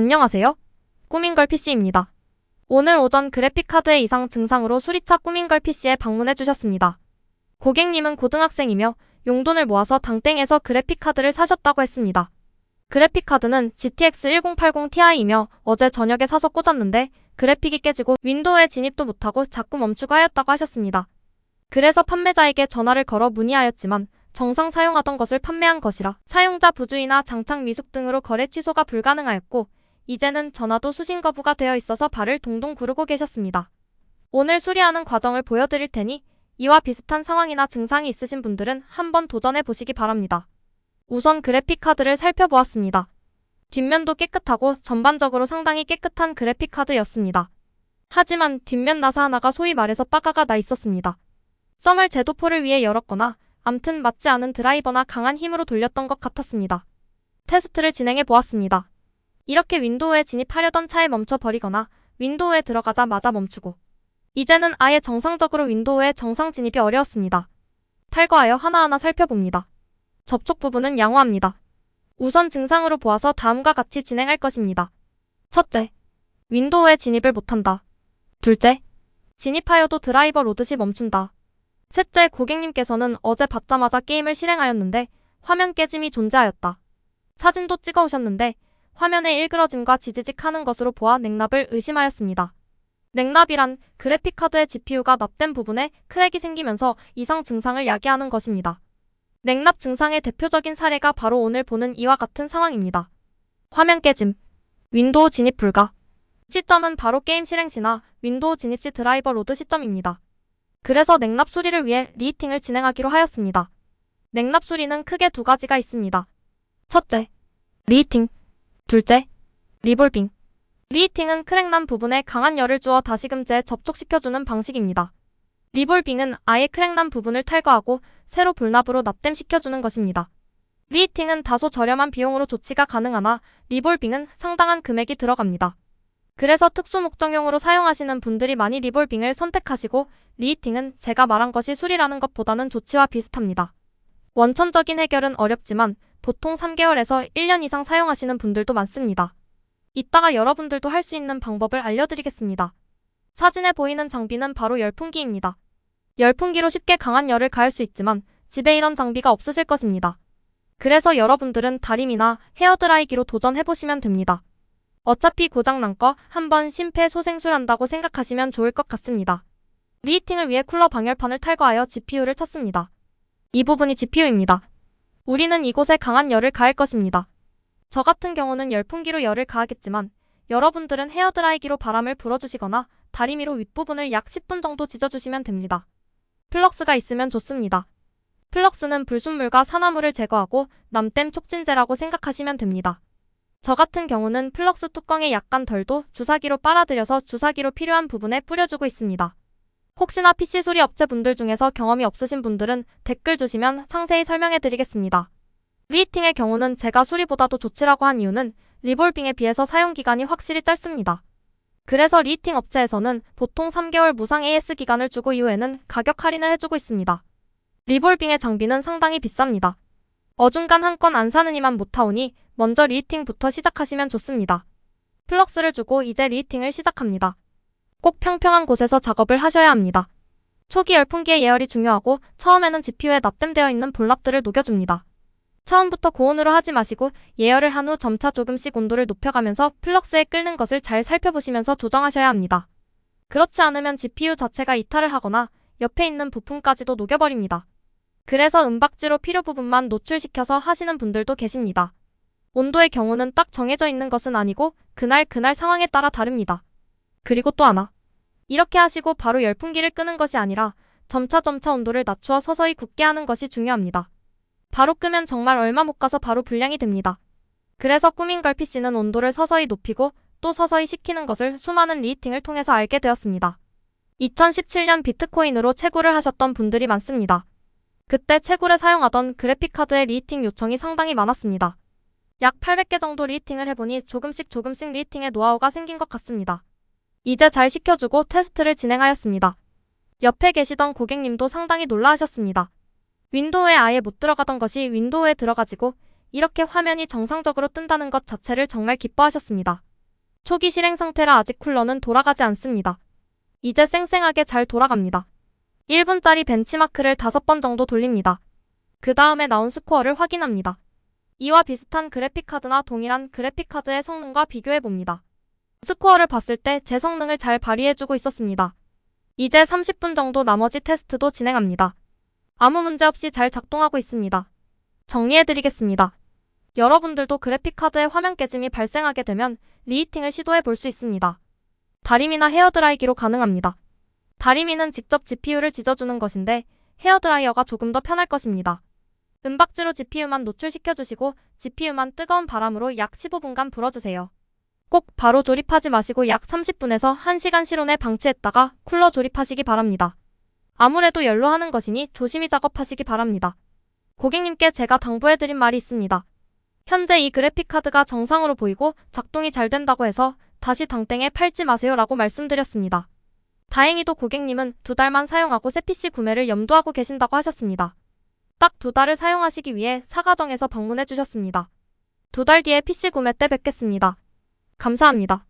안녕하세요. 꾸민걸 PC입니다. 오늘 오전 그래픽카드의 이상 증상으로 수리차 꾸민걸 PC에 방문해 주셨습니다. 고객님은 고등학생이며 용돈을 모아서 당땡에서 그래픽카드를 사셨다고 했습니다. 그래픽카드는 GTX 1080 Ti이며 어제 저녁에 사서 꽂았는데 그래픽이 깨지고 윈도우에 진입도 못하고 자꾸 멈추고 하였다고 하셨습니다. 그래서 판매자에게 전화를 걸어 문의하였지만 정상 사용하던 것을 판매한 것이라 사용자 부주의나 장착 미숙 등으로 거래 취소가 불가능하였고 이제는 전화도 수신 거부가 되어 있어서 발을 동동 구르고 계셨습니다. 오늘 수리하는 과정을 보여드릴 테니 이와 비슷한 상황이나 증상이 있으신 분들은 한번 도전해 보시기 바랍니다. 우선 그래픽 카드를 살펴보았습니다. 뒷면도 깨끗하고 전반적으로 상당히 깨끗한 그래픽 카드였습니다. 하지만 뒷면 나사 하나가 소위 말해서 빠가가 나 있었습니다. 썸을 제도포를 위해 열었거나 암튼 맞지 않은 드라이버나 강한 힘으로 돌렸던 것 같았습니다. 테스트를 진행해 보았습니다. 이렇게 윈도우에 진입하려던 차에 멈춰버리거나 윈도우에 들어가자마자 멈추고 이제는 아예 정상적으로 윈도우에 정상 진입이 어려웠습니다. 탈거하여 하나하나 살펴봅니다. 접촉 부분은 양호합니다. 우선 증상으로 보아서 다음과 같이 진행할 것입니다. 첫째, 윈도우에 진입을 못한다. 둘째, 진입하여도 드라이버 로드시 멈춘다. 셋째, 고객님께서는 어제 받자마자 게임을 실행하였는데 화면 깨짐이 존재하였다. 사진도 찍어 오셨는데 화면의 일그러짐과 지지직 하는 것으로 보아 냉납을 의심하였습니다. 냉납이란 그래픽카드의 GPU가 납된 부분에 크랙이 생기면서 이상 증상을 야기하는 것입니다. 냉납 증상의 대표적인 사례가 바로 오늘 보는 이와 같은 상황입니다. 화면 깨짐, 윈도우 진입 불가. 시점은 바로 게임 실행 시나 윈도우 진입 시 드라이버 로드 시점입니다. 그래서 냉납 수리를 위해 리히팅을 진행하기로 하였습니다. 냉납 수리는 크게 두 가지가 있습니다. 첫째, 리히팅. 둘째, 리볼빙. 리히팅은 크랙난 부분에 강한 열을 주어 다시금 재접촉시켜주는 방식입니다. 리볼빙은 아예 크랙난 부분을 탈거하고 새로 불납으로 납땜시켜주는 것입니다. 리히팅은 다소 저렴한 비용으로 조치가 가능하나 리볼빙은 상당한 금액이 들어갑니다. 그래서 특수 목적용으로 사용하시는 분들이 많이 리볼빙을 선택하시고 리히팅은 제가 말한 것이 술이라는 것보다는 조치와 비슷합니다. 원천적인 해결은 어렵지만 보통 3개월에서 1년 이상 사용하시는 분들도 많습니다. 이따가 여러분들도 할 수 있는 방법을 알려드리겠습니다. 사진에 보이는 장비는 바로 열풍기입니다. 열풍기로 쉽게 강한 열을 가할 수 있지만 집에 이런 장비가 없으실 것입니다. 그래서 여러분들은 다림이나 헤어드라이기로 도전해보시면 됩니다. 어차피 고장난 거 한번 심폐소생술한다고 생각하시면 좋을 것 같습니다. 리히팅을 위해 쿨러 방열판을 탈거하여 GPU를 찾습니다. 이 부분이 GPU입니다. 우리는 이곳에 강한 열을 가할 것입니다. 저 같은 경우는 열풍기로 열을 가하겠지만 여러분들은 헤어드라이기로 바람을 불어주시거나 다리미로 윗부분을 약 10분 정도 지져주시면 됩니다. 플럭스가 있으면 좋습니다. 플럭스는 불순물과 산화물을 제거하고 남댐 촉진제라고 생각하시면 됩니다. 저 같은 경우는 플럭스 뚜껑에 약간 덜도 주사기로 빨아들여서 주사기로 필요한 부분에 뿌려주고 있습니다. 혹시나 PC 수리 업체 분들 중에서 경험이 없으신 분들은 댓글 주시면 상세히 설명해 드리겠습니다. 리히팅의 경우는 제가 수리보다도 좋지라고 한 이유는 리볼빙에 비해서 사용기간이 확실히 짧습니다. 그래서 리히팅 업체에서는 보통 3개월 무상 AS 기간을 주고 이후에는 가격 할인을 해주고 있습니다. 리볼빙의 장비는 상당히 비쌉니다. 어중간 한 건 안 사느니만 못하오니 먼저 리히팅부터 시작하시면 좋습니다. 플럭스를 주고 이제 리히팅을 시작합니다. 꼭 평평한 곳에서 작업을 하셔야 합니다. 초기 열풍기의 예열이 중요하고 처음에는 GPU에 납땜되어 있는 볼랍들을 녹여줍니다. 처음부터 고온으로 하지 마시고 예열을 한 후 점차 조금씩 온도를 높여가면서 플럭스에 끓는 것을 잘 살펴보시면서 조정하셔야 합니다. 그렇지 않으면 GPU 자체가 이탈을 하거나 옆에 있는 부품까지도 녹여버립니다. 그래서 은박지로 필요 부분만 노출시켜서 하시는 분들도 계십니다. 온도의 경우는 딱 정해져 있는 것은 아니고 그날 그날 상황에 따라 다릅니다. 그리고 또 하나. 이렇게 하시고 바로 열풍기를 끄는 것이 아니라 점차 점차 온도를 낮추어 서서히 굳게 하는 것이 중요합니다. 바로 끄면 정말 얼마 못 가서 바로 불량이 됩니다. 그래서 꾸민걸 PC는 온도를 서서히 높이고 또 서서히 식히는 것을 수많은 리히팅을 통해서 알게 되었습니다. 2017년 비트코인으로 채굴을 하셨던 분들이 많습니다. 그때 채굴에 사용하던 그래픽카드의 리히팅 요청이 상당히 많았습니다. 약 800개 정도 리히팅을 해보니 조금씩 조금씩 리히팅의 노하우가 생긴 것 같습니다. 이제 잘 식혀주고 테스트를 진행하였습니다. 옆에 계시던 고객님도 상당히 놀라하셨습니다. 윈도우에 아예 못 들어가던 것이 윈도우에 들어가지고 이렇게 화면이 정상적으로 뜬다는 것 자체를 정말 기뻐하셨습니다. 초기 실행 상태라 아직 쿨러는 돌아가지 않습니다. 이제 쌩쌩하게 잘 돌아갑니다. 1분짜리 벤치마크를 5번 정도 돌립니다. 그 다음에 나온 스코어를 확인합니다. 이와 비슷한 그래픽카드나 동일한 그래픽카드의 성능과 비교해봅니다. 스코어를 봤을 때 제 성능을 잘 발휘해주고 있었습니다. 이제 30분 정도 나머지 테스트도 진행합니다. 아무 문제 없이 잘 작동하고 있습니다. 정리해드리겠습니다. 여러분들도 그래픽카드의 화면 깨짐이 발생하게 되면 리히팅을 시도해 볼 수 있습니다. 다리미나 헤어드라이기로 가능합니다. 다리미는 직접 GPU를 지져주는 것인데 헤어드라이어가 조금 더 편할 것입니다. 은박지로 GPU만 노출시켜주시고 GPU만 뜨거운 바람으로 약 15분간 불어주세요. 꼭 바로 조립하지 마시고 약 30분에서 1시간 실온에 방치했다가 쿨러 조립하시기 바랍니다. 아무래도 열로 하는 것이니 조심히 작업하시기 바랍니다. 고객님께 제가 당부해드린 말이 있습니다. 현재 이 그래픽카드가 정상으로 보이고 작동이 잘 된다고 해서 다시 당땡에 팔지 마세요 라고 말씀드렸습니다. 다행히도 고객님은 두 달만 사용하고 새 PC 구매를 염두하고 계신다고 하셨습니다. 딱 두 달을 사용하시기 위해 사가정에서 방문해 주셨습니다. 두 달 뒤에 PC 구매 때 뵙겠습니다. 감사합니다.